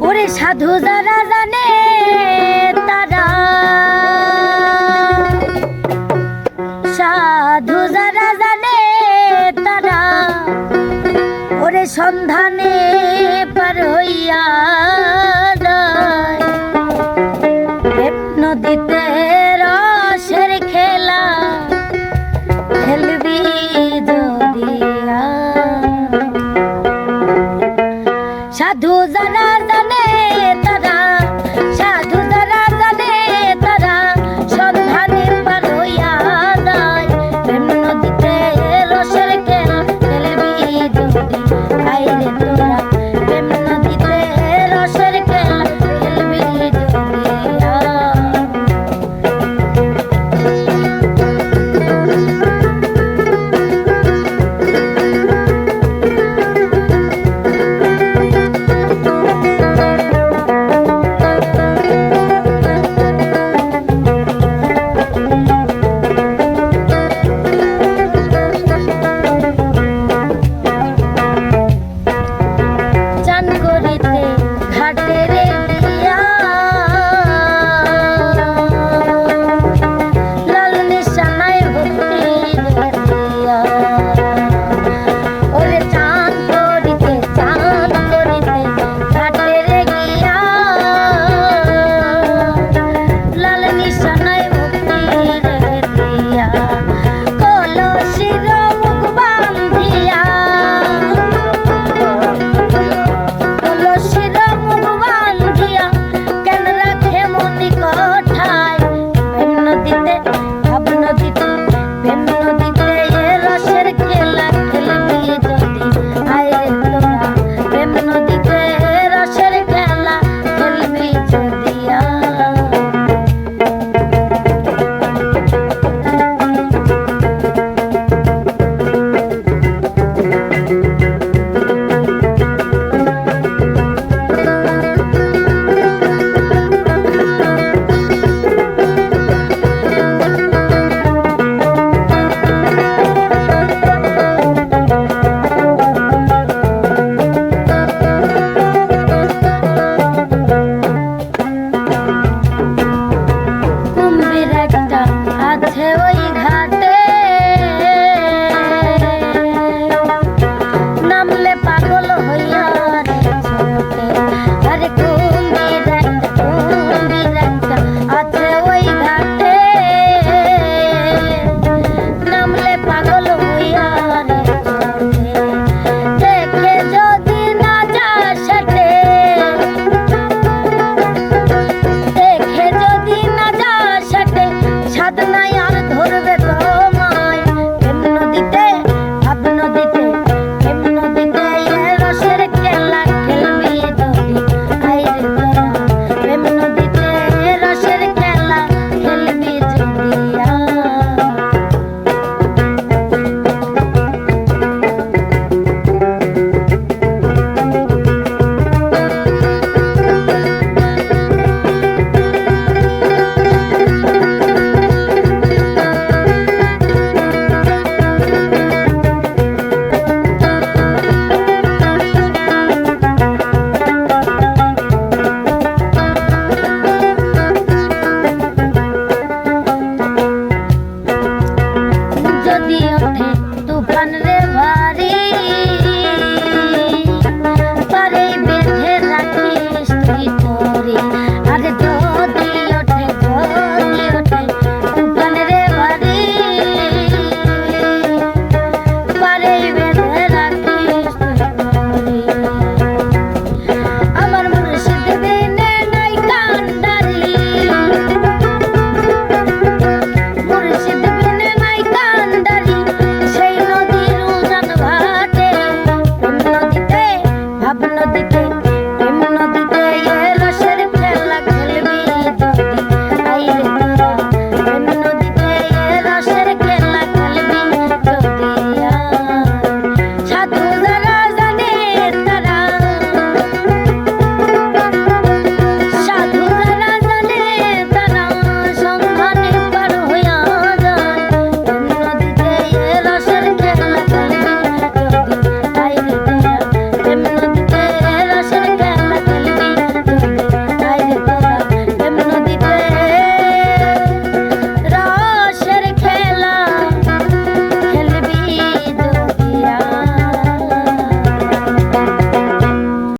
ওরে সাধু যারা জানে তারা। সাধু যারা জানে তারা। ওরে সন্ধানে পার হইয়া যারা জানে তারা সাধু